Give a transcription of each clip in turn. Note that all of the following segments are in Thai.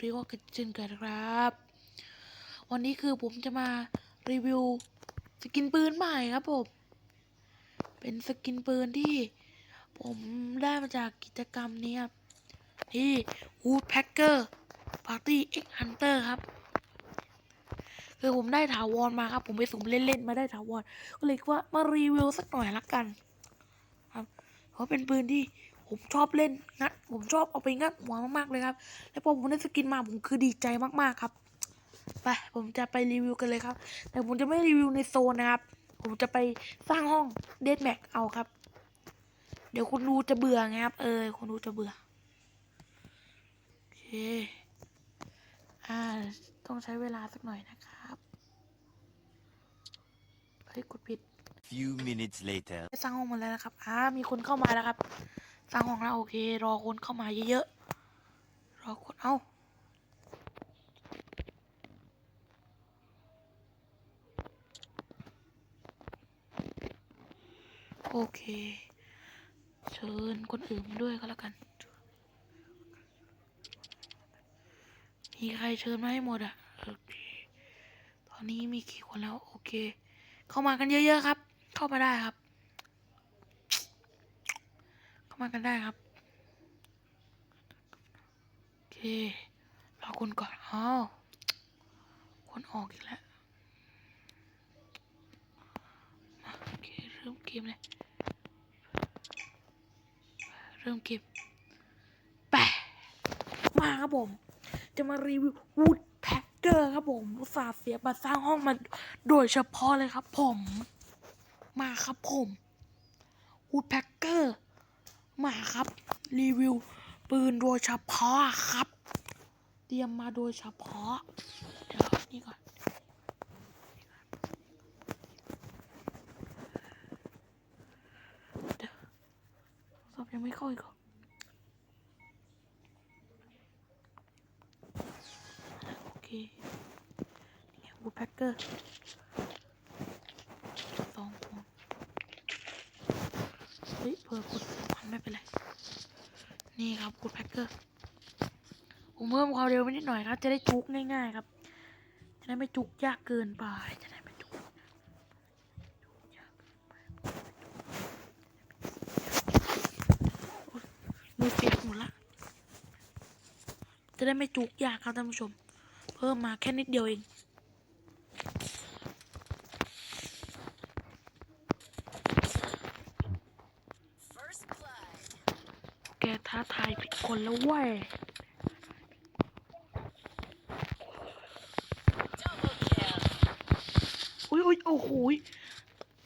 ตูดิโอกันเช่นกันครับ วันนี้คือผมจะมารีวิวสกินปืนใหม่ครับผม เป็นสกินปืนที่ผมได้มาจากกิจกรรมนี้ครับ ที่ Woodpecker Party X Hunter ครับ คือผมได้ถาวรมาครับ ผมไปสุ่มเล่นๆมาได้ถาวรก็เลยว่ามารีวิวสักหน่อยละกัน ครับ เพราะเป็นปืนที่ ผมชอบเล่นงัด ผมชอบเอาไปงัดหัวมากๆเลยครับ แล้วพอผมได้สกินมาผมคือดีใจมากๆครับ ไปผมจะไปรีวิวกันเลยครับ แต่ผมจะไม่รีวิวในโซนนะครับ ผมจะไปสร้างห้องเดดแม็กเอาครับ เดี๋ยวคุณดูจะเบื่อไงครับ เออคุณดูจะเบื่อโอเคอ่าต้องใช้เวลาสักหน่อยนะครับเฮ้ยกดผิด Few minutes later. ได้สร้างห้องมาแล้วนะครับ อ่า มีคนเข้ามาแล้วครับ สร้างห้องแล้วโอเค รอคนเข้ามาเยอะๆ รอคนเอ้าโอเค เชิญคนอื่นด้วยก็แล้วกัน มีใครเชิญมาให้หมดอะ โอเค ตอนนี้มีกี่คนแล้ว โอเค เข้ามากันเยอะๆครับ เข้ามาได้ครับ เข้า มากันได้ครับ โอเค รอคนก่อนอ้าวคนออกอีกแล้วมาโอเค เริ่มเกมเลย เริ่มเกมแปะมาครับผม จะมารีวิววูดแพ็กเกอร์ครับผมอุตส่าห์เสียมาสร้างห้องมาโดยเฉพาะเลยครับผม มาครับผมวูดแพ็กเกอร์ มาครับ รีวิว ปืนโดยเฉพาะครับ เตรียมมาโดยเฉพาะ เดี๋ยวนี่ก่อนเดี๋ยวสอบยังไม่เข้าอีกอโอเคนี่วูแพ็กเกอร์สองคนเฮ้ยเผื่อกดมันไม่เป็นไร นี่ครับวูดแพ็กเกอร์ผมเพิ่มความเร็วไปนิดหน่อยครับ จะได้จุกง่ายๆครับ จะได้ไม่จุกยากเกินไปจะได้ไม่จุกยากเกินไปโอ๊ยมือเปียกหมดละจะได้ไม่จุกยากครับท่านผู้ชม เพิ่มมาแค่นิดเดียวเอง แกท้าทายผิด คนแล้วเว้ยอุ้ยอุ้ยโอ้โหย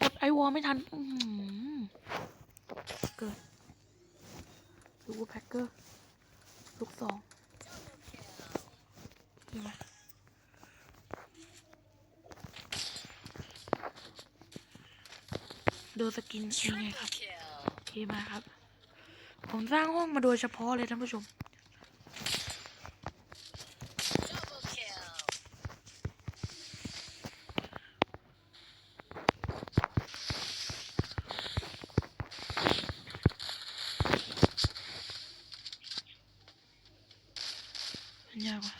กดไอวอลไม่ทันอือหือเกิดดูแพ็กเกอร์ลูกสองดีไหมดูสกินยังไงครับเคมาครับ ผมสร้างห้องมาโดยเฉพาะเลยท่านผู้ชม มันยากว่ะ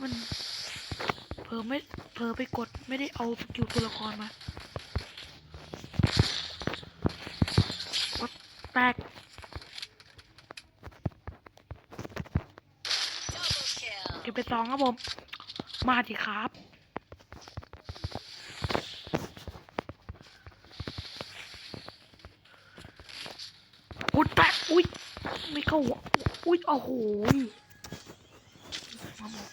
มันเผ ลอไม่เผลอไปกดไม่ได้เอาสกิลตัวละครมากดแตกเก็บไปสองครับผม มาดิครับอุ้ยแตกอุ้ย ไม่เข้าอุ้ยโอ้โหยมาหมด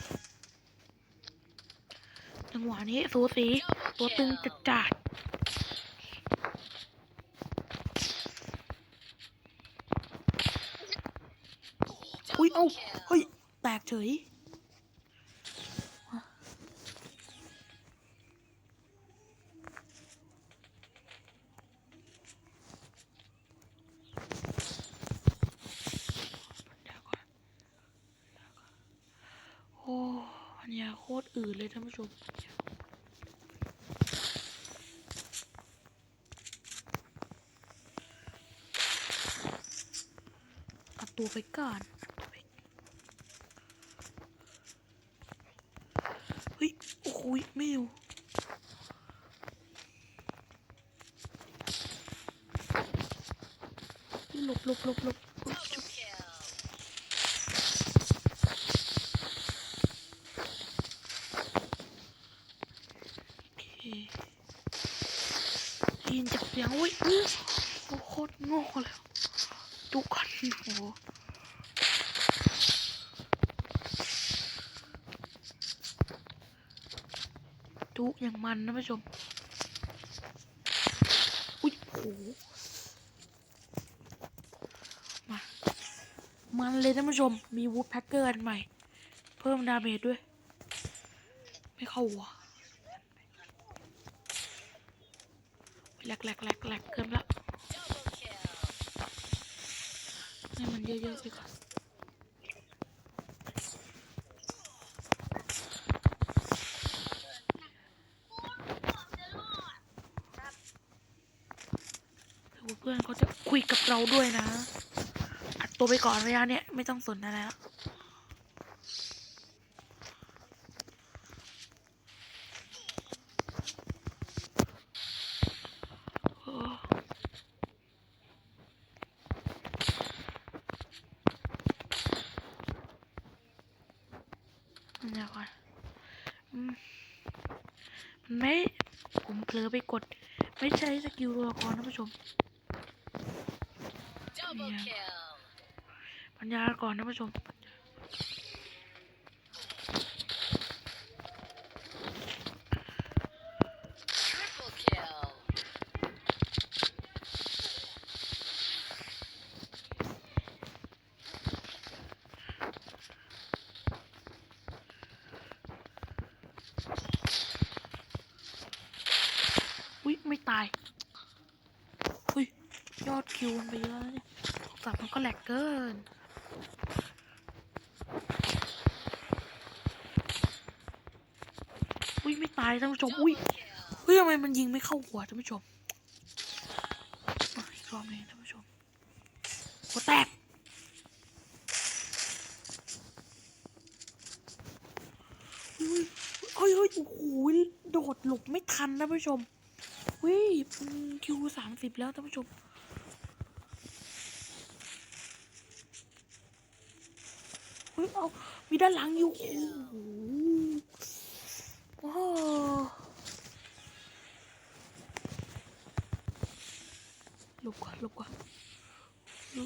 จังหวะ นี้สูสีตัวตึงจัดจัดอุ้ย เอ้า เฮ้ย แตกเฉยเดี๋ยวก่อนเดี๋ยวก่อนโอ้ อันเนี้ยโคตรอืดเลยท่านผู้ชม ตัวไปก่อนเฮ้ยโอ้โหยไม่อยู่หลบหลบหลบหลบยินจากเสียงโอ้ยโคตรโง่เลยจุกกันโอ้ จุกอย่างมันนะผู้ชม อุ้ยโหมา มันเลยท่านผู้ชม มีวูดแพ็กเกอร์อันใหม่ เพิ่มดาเมจด้วย ไม่เข้าหัวแหลกแหลกแหลกแหลกเกินละให้มันเยอะๆไปก่อน ถือว่าเพื่อนเขาจะคุยกับเราด้วยนะ อัดตัวไปก่อนระยะเนี้ยไม่ต้องสนอะไรแล้วเดี๋ยวก่อนอืมมันไม่ ผมเผลอไปกด ไม่ใช่สกิลตัวละครนะผู้ชม ปัญญาก่อนนะผู้ชมอุ้ยไม่ตาย อุ้ย ยอดคิวมันไปเยอะแล้วเนี่ย ศัพท์มันก็แหลกเกิน อุ้ยไม่ตายท่านผู้ชม อุ้ย เฮ้ยทำไมมันยิงไม่เข้าหัวท่านผู้ชมอะอีกรอบหนึงท่านผู้ชมหัวแตกอุ้ยเฮ้ยเฮ้ยโอ้โหโดดหลบไม่ทันท่านผู้ชมเฮ้ยมันคิวสามสิบแล้วท่านผู้ชม ฮ้ยเอามีด้านหลังอยู่โอ้ลบก่อนหลบก่อนลุ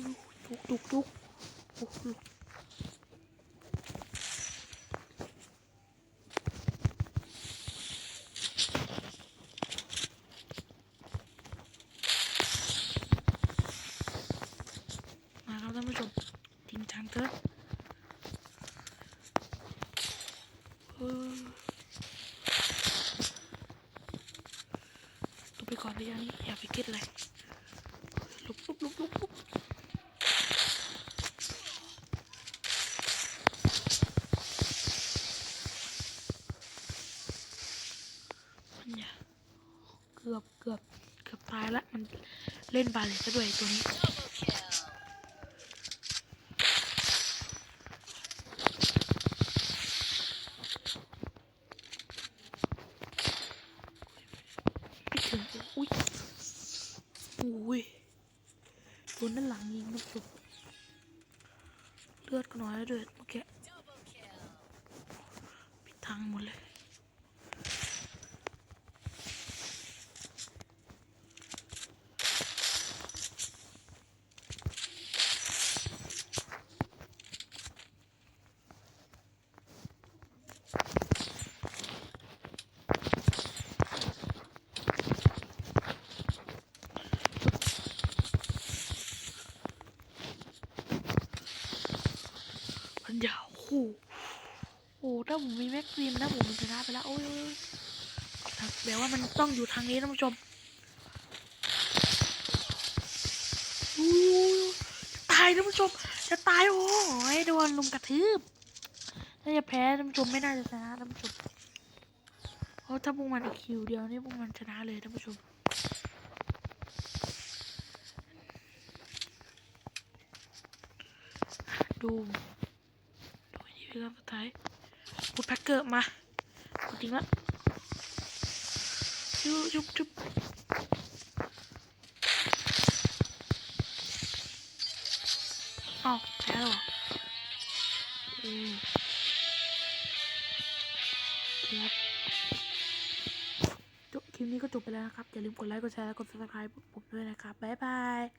กลุกลุกโอ้โหหลบมาครับท่านผู้ชมจริงจังเถอะเออตัวไปก่ อนระยะนี้อย่าไปคิดอะไรหลบหลบหลบหลบหลบมันอย่าเกือบเกือบเกือบตายละมันเล่นบาเลยซะด้วยตัวนี้ Double kill. ไม่ถึงอุ้ย อุ้ยโดนด้านหลังยิงนะจุกเลือดก็น้อยแล้วด้วยเมื่อกี้ปิดทางหมดเลย โอ้โหถ้าผมมีแม็กซีมนะผมชนะไปแล้วโอ้ยแปลว่ามันต้องอยู่ทางนี้ท่านผู้ชมตายท่านผู้ชม จะตายโอ้ยโดนลุมกระทืบถ้าจะแพ้ท่านผู้ชมไม่น่าจะชนะท่านผู้ชมเพราะถ้าพวกมันคิวเดียวนี่พวกมันชนะเลยท่านผู้ชมดู ที่รอบสุดท้ายกดแพ็กเกอร์มากดจริงละจุ๊บจุ๊บจุ๊บอ้าวแพ้แล้วอเอครับจบคลิปนี้ก็จบไปแล้วนะครับ อย่าลืมกดไลค์ กดแชร์และกด subscribe ผมด้วยนะครับ บ๊ายบาย